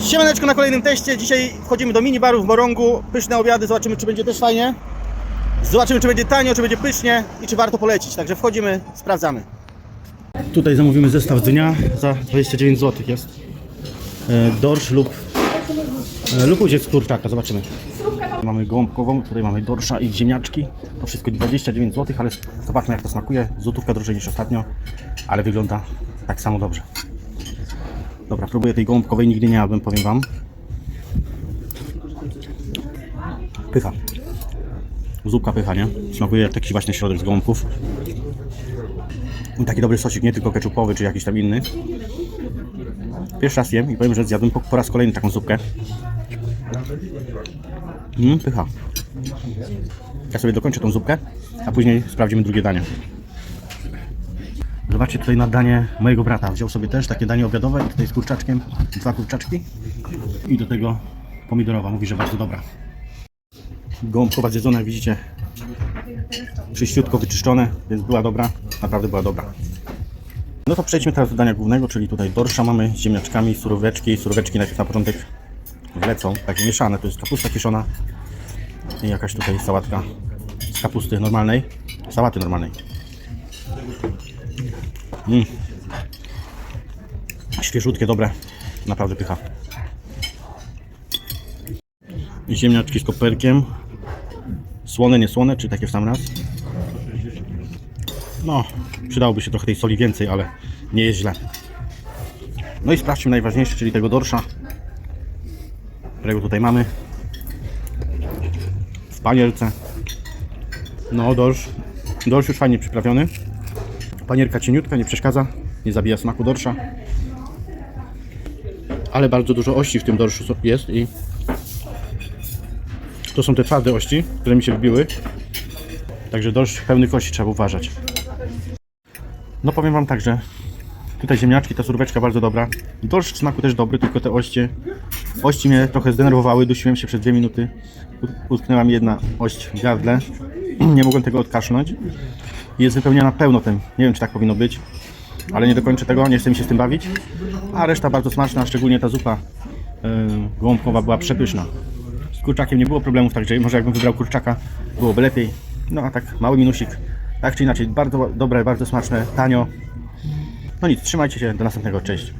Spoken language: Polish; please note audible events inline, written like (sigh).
Siemaneczko na kolejnym teście. Dzisiaj wchodzimy do minibaru w Morągu. Pyszne obiady, zobaczymy czy będzie też fajnie. Zobaczymy czy będzie tanio, czy będzie pysznie i czy warto polecić. Także wchodzimy, sprawdzamy. Tutaj zamówimy zestaw dnia za 29 zł jest. E, Dorsz lub e, lub uciec z kurczaka, zobaczymy. Mamy gołąbkową, tutaj mamy dorsza i ziemniaczki. To wszystko 29 zł, ale zobaczmy jak to smakuje. Złotówka drożej niż ostatnio, ale wygląda tak samo dobrze. Dobra, próbuję tej gołąbkowej, nigdy nie jadłem, powiem wam. Pycha. Zupka pycha, nie? Smakuje taki właśnie środek z gołąbków. I taki dobry sosik, nie tylko keczupowy czy jakiś tam inny. Pierwszy raz jem i powiem, że zjadłem po, po raz kolejny taką zupkę. Mmm, pycha. Ja sobie dokończę tą zupkę, a później sprawdzimy drugie danie. Zobaczcie tutaj na danie mojego brata. Wziął sobie też takie danie obiadowe tutaj z kurczaczkiem, dwa kurczaczki i do tego pomidorowa. Mówi, że bardzo dobra. Gołąbkowa zjedzona, jak widzicie, czyściutko wyczyszczone, więc była dobra, naprawdę była dobra. No to przejdźmy teraz do dania głównego, czyli tutaj dorsza mamy z ziemniaczkami, suróweczki. Suróweczki najpierw na początek wlecą, takie mieszane. To jest kapusta kiszona i jakaś tutaj sałatka z kapusty normalnej, sałaty normalnej. Mm. Świeżutkie, dobre. Naprawdę pycha. Ziemniaczki z koperkiem. Słone, niesłone, czy takie w sam raz? No, przydałoby się trochę tej soli więcej, ale nie jest źle. No i sprawdźmy najważniejsze, czyli tego dorsza, którego tutaj mamy. W panierce. No, dorsz. Dorsz już fajnie przyprawiony. Panierka cieniutka, nie przeszkadza, nie zabija smaku dorsza. Ale bardzo dużo ości w tym dorszu jest i to są te twarde ości, które mi się wbiły. Także dorsz pełny kości trzeba uważać. No powiem wam tak, że tutaj ziemniaczki, ta surweczka bardzo dobra. Dorsz w smaku też dobry, tylko te oście. Ości mnie trochę zdenerwowały, dusiłem się przez dwie minuty. Ut- Utknęła mi jedna ość w gardle. (clears throat) Nie mogłem tego odkasznąć jest wypełniona pełno tym. Nie wiem, czy tak powinno być, ale nie dokończę tego, nie chcę mi się z tym bawić. A reszta bardzo smaczna, szczególnie ta zupa yy, gołąbkowa była przepyszna. Z kurczakiem nie było problemów, także może jakbym wybrał kurczaka, byłoby lepiej. No a tak, mały minusik. Tak czy inaczej, bardzo dobre, bardzo smaczne, tanio. No nic, trzymajcie się, do następnego, cześć.